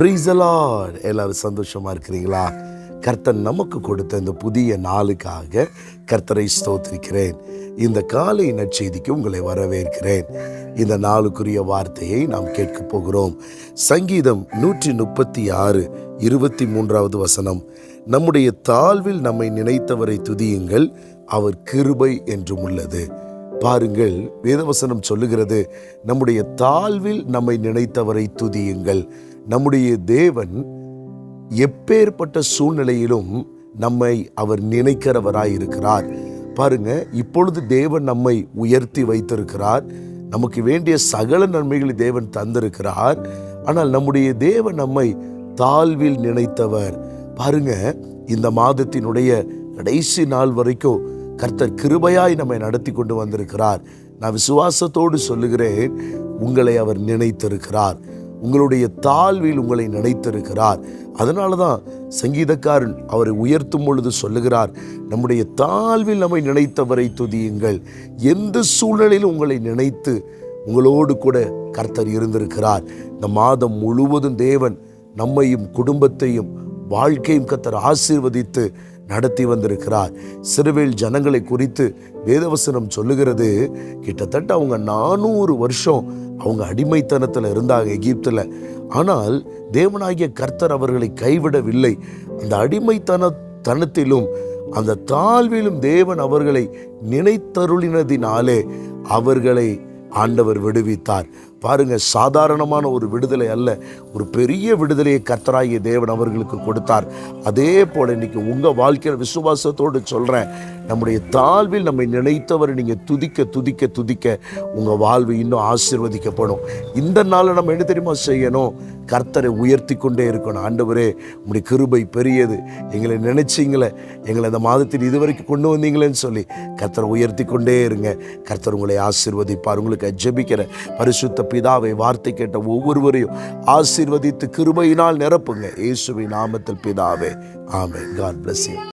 ப்ரீசலாட் எல்லோரும் சந்தோஷமா இருக்கிறீங்களா? கர்த்தர் நமக்கு கொடுத்த இந்த புதிய நாளுக்காக கர்த்தரை ஸ்தோத்திருக்கிறேன். இந்த காலை நற்செய்திக்கு உங்களை வரவேற்கிறேன். இந்த நாளுக்குரிய வார்த்தையை நாம் கேட்க போகிறோம். சங்கீதம் நூற்றி முப்பத்தி ஆறு இருபத்தி மூன்றாவது வசனம். நம்முடைய தாழ்வில் நம்மை நினைத்தவரை துதியுங்கள் அவர் கிருபை என்றும் உள்ளது. பாருங்கள் வேதவசனம் சொல்லுகிறது நம்முடைய தாழ்வில் நம்மை நினைத்தவரை துதியுங்கள். நம்முடைய தேவன் எப்பேற்பட்ட சூழ்நிலையிலும் நம்மை அவர் நினைக்கிறவராயிருக்கிறார். பாருங்க இப்பொழுது தேவன் நம்மை உயர்த்தி வைத்திருக்கிறார். நமக்கு வேண்டிய சகல நன்மைகளை தேவன் தந்திருக்கிறார். ஆனால் நம்முடைய தேவன் நம்மை தாழ்வில் நினைத்தவர். பாருங்க இந்த மாதத்தினுடைய கடைசி நாள் வரைக்கும் கர்த்தர் கிருபையாய் நம்மை நடத்தி கொண்டு வந்திருக்கிறார். நான் விசுவாசத்தோடு சொல்லுகிறேன் உங்களை அவர் நினைத்திருக்கிறார். உங்களுடைய தாழ்வில் உங்களை நினைத்திருக்கிறார் அதனால தான் சங்கீதக்காரன் அவரை உயர்த்தும் பொழுது சொல்லுகிறார் நம்முடைய தாழ்வில் நம்மை நினைத்தவரை துதியுங்கள். எந்த சூழ்நிலையிலும் உங்களை நினைத்து உங்களோடு கூட கர்த்தர் இருந்திருக்கிறார். இந்த மாதம் முழுவதும் தேவன் நம்மையும் குடும்பத்தையும் வாழ்க்கையும் கர்த்தர் ஆசீர்வதித்து நடத்தி வந்திருக்கிறார். சிறுவில் ஜனங்களை குறித்து வேதவசனம் சொல்லுகிறது. கிட்டத்தட்ட அவங்க நானூறு வருஷம் அவங்க அடிமைத்தனத்தில் இருந்தாங்க எகிப்தில். ஆனால் தேவனாகிய கர்த்தர் அவர்களை கைவிடவில்லை. அந்த அடிமைத்தன தனத்திலும் அந்த தாழ்விலும் தேவன் அவர்களை நினைத்தருளினதினாலே அவர்களை ஆண்டவர் விடுவித்தார். பாருங்க சாதாரணமான ஒரு விடுதலை அல்ல ஒரு பெரிய விடுதலையை கத்தராகிய தேவன் அவர்களுக்கு கொடுத்தார். அதே போல இன்னைக்கு உங்க வாழ்க்கையில் விசுவாசத்தோடு சொல்றேன் நம்முடைய தாழ்வில் நம்மை நினைத்தவர் நீங்கள் துதிக்க துதிக்க துதிக்க உங்கள் வாழ்வு இன்னும் ஆசிர்வதிக்கப்படும். இந்த நாளில் நம்ம என்ன தெரியுமா செய்யணும்? கர்த்தரை உயர்த்தி கொண்டே இருக்கணும். ஆண்டவரே உங்களுடைய கிருபை பெரியது. எங்களை நினைச்சிங்களே எங்களை இந்த மாதத்தில் இதுவரைக்கும் கொண்டு வந்தீங்களேன்னு சொல்லி கர்த்தரை உயர்த்தி கொண்டே இருங்க. கர்த்தர் உங்களை ஆசிர்வதிப்பார். உங்களுக்கு ஜபிக்கிற பரிசுத்த பிதாவை வார்த்தை கேட்ட ஒவ்வொருவரையும் ஆசிர்வதித்து கிருபையினால் நிரப்புங்க. இயேசுவின் நாமத்தில் பிதாவே. ஆமே காட் பிளஸ்